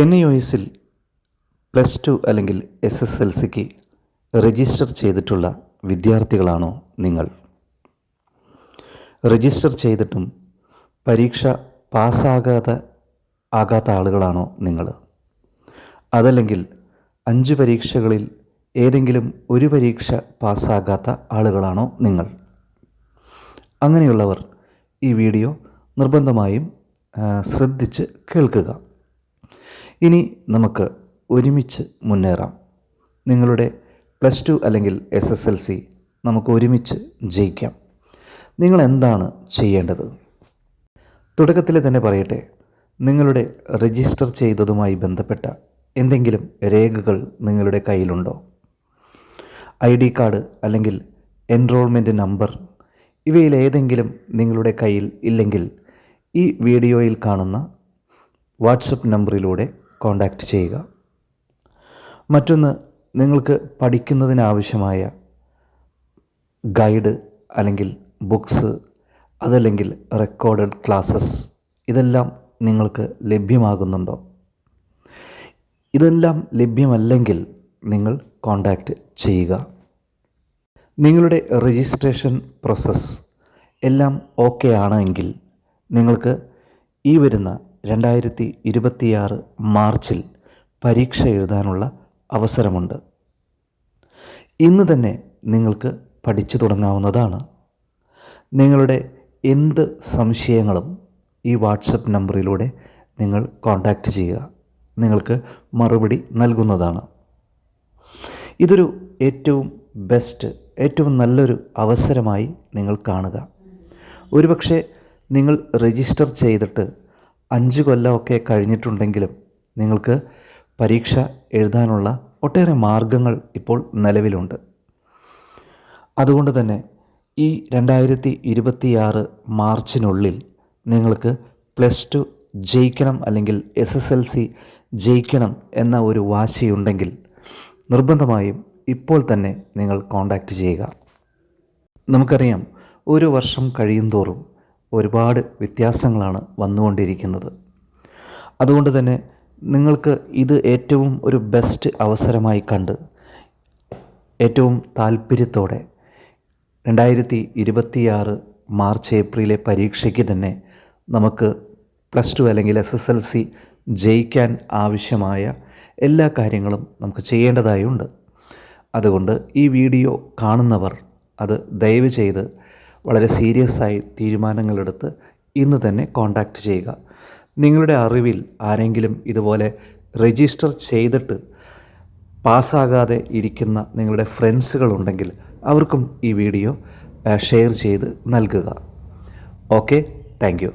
N U എസിൽ plus two അല്ലെങ്കിൽ S S L സിക്ക് രജിസ്റ്റർ ചെയ്തിട്ടുള്ള വിദ്യാർത്ഥികളാണോ നിങ്ങൾ? രജിസ്റ്റർ ചെയ്തിട്ടും പരീക്ഷ പാസ്സാകാതെ ആകാത്ത ആളുകളാണോ നിങ്ങൾ? അതല്ലെങ്കിൽ അഞ്ച് പരീക്ഷകളിൽ ഏതെങ്കിലും ഒരു പരീക്ഷ പാസ്സാകാത്ത ആളുകളാണോ നിങ്ങൾ? അങ്ങനെയുള്ളവർ ഈ വീഡിയോ നിർബന്ധമായും ശ്രദ്ധിച്ച് കേൾക്കുക. ഇനി നമുക്ക് ഒരുമിച്ച് മുന്നേറാം. നിങ്ങളുടെ പ്ലസ് ടു അല്ലെങ്കിൽ എസ് എസ് എൽ സി നമുക്ക് ഒരുമിച്ച് ജയിക്കാം. നിങ്ങൾ എന്താണ് ചെയ്യേണ്ടത്? തുടക്കത്തിൽ തന്നെ പറയട്ടെ നിങ്ങളുടെ രജിസ്റ്റർ ചെയ്തതുമായി ബന്ധപ്പെട്ട എന്തെങ്കിലും രേഖകൾ നിങ്ങളുടെ കയ്യിലുണ്ടോ? ഐ ഡി കാർഡ് അല്ലെങ്കിൽ എൻറോൾമെന്റ് നമ്പർ ഇവയിൽ ഏതെങ്കിലും നിങ്ങളുടെ കയ്യിൽ ഇല്ലെങ്കിൽ ഈ വീഡിയോയിൽ കാണുന്ന വാട്സപ്പ് നമ്പറിലൂടെ കോൺടാക്റ്റ് ചെയ്യുക. മറ്റൊന്ന് നിങ്ങൾക്ക് പഠിക്കുന്നതിനാവശ്യമായ ഗൈഡ് അല്ലെങ്കിൽ ബുക്സ് അതല്ലെങ്കിൽ റെക്കോർഡഡ് ക്ലാസ്സസ് ഇതെല്ലാം നിങ്ങൾക്ക് ലഭ്യമാകുന്നുണ്ടോ? ഇതെല്ലാം ലഭ്യമല്ലെങ്കിൽ നിങ്ങൾ കോണ്ടാക്റ്റ് ചെയ്യുക. നിങ്ങളുടെ രജിസ്ട്രേഷൻ പ്രോസസ്സ് എല്ലാം ഓക്കെ ആണെങ്കിൽ നിങ്ങൾക്ക് ഈ വരുന്ന രണ്ടായിരത്തി ഇരുപത്തിയാറ് മാർച്ചിൽ പരീക്ഷ എഴുതാനുള്ള അവസരമുണ്ട്. ഇന്ന് തന്നെ നിങ്ങൾക്ക് പഠിച്ചു തുടങ്ങാവുന്നതാണ്. നിങ്ങളുടെ എന്ത് സംശയങ്ങളും ഈ വാട്സപ്പ് നമ്പറിലൂടെ നിങ്ങൾ കോൺടാക്റ്റ് ചെയ്യുക. നിങ്ങൾക്ക് മറുപടി നൽകുന്നതാണ്. ഇതൊരു ഏറ്റവും ബെസ്റ്റ് ഏറ്റവും നല്ലൊരു അവസരമായി നിങ്ങൾ കാണുക. ഒരുപക്ഷെ നിങ്ങൾ രജിസ്റ്റർ ചെയ്തിട്ട് അഞ്ച് കൊല്ലമൊക്കെ കഴിഞ്ഞിട്ടുണ്ടെങ്കിലും നിങ്ങൾക്ക് പരീക്ഷ എഴുതാനുള്ള ഒട്ടേറെ മാർഗങ്ങൾ ഇപ്പോൾ നിലവിലുണ്ട്. അതുകൊണ്ട് തന്നെ ഈ രണ്ടായിരത്തി ഇരുപത്തിയാറ് മാർച്ചിനുള്ളിൽ നിങ്ങൾക്ക് പ്ലസ് ടു ജയിക്കണം അല്ലെങ്കിൽ എസ് എസ് എൽ സി ജയിക്കണം എന്ന ഒരു വാശിയുണ്ടെങ്കിൽ നിർബന്ധമായും ഇപ്പോൾ തന്നെ നിങ്ങൾ കോൺടാക്റ്റ് ചെയ്യുക. നമുക്കറിയാം ഒരു വർഷം കഴിയുന്തോറും ഒരുപാട് വ്യത്യാസങ്ങളാണ് വന്നുകൊണ്ടിരിക്കുന്നത്. അതുകൊണ്ട് തന്നെ നിങ്ങൾക്ക് ഇത് ഏറ്റവും ഒരു ബെസ്റ്റ് അവസരമായി കണ്ട് ഏറ്റവും താല്പര്യത്തോടെ രണ്ടായിരത്തി ഇരുപത്തിയാറ് മാർച്ച് ഏപ്രിലെ പരീക്ഷയ്ക്ക് തന്നെ നമുക്ക് പ്ലസ് ടു അല്ലെങ്കിൽ എസ് എസ് എൽ സി ജയിക്കാൻ ആവശ്യമായ എല്ലാ കാര്യങ്ങളും നമുക്ക് ചെയ്യേണ്ടതായുണ്ട്. അതുകൊണ്ട് ഈ വീഡിയോ കാണുന്നവർ അത് ദയവ് ചെയ്ത് വളരെ സീരിയസ് ആയി തീരുമാനങ്ങളെടുത്ത് ഇന്ന് തന്നെ കോൺടാക്റ്റ് ചെയ്യുക. നിങ്ങളുടെ അറിവിൽ ആരെങ്കിലും ഇതുപോലെ രജിസ്റ്റർ ചെയ്തിട്ട് പാസ്സാകാതെ ഇരിക്കുന്ന നിങ്ങളുടെ ഫ്രണ്ട്സുകളുണ്ടെങ്കിൽ അവർക്കും ഈ വീഡിയോ ഷെയർ ചെയ്ത് നൽകുക. Okay thank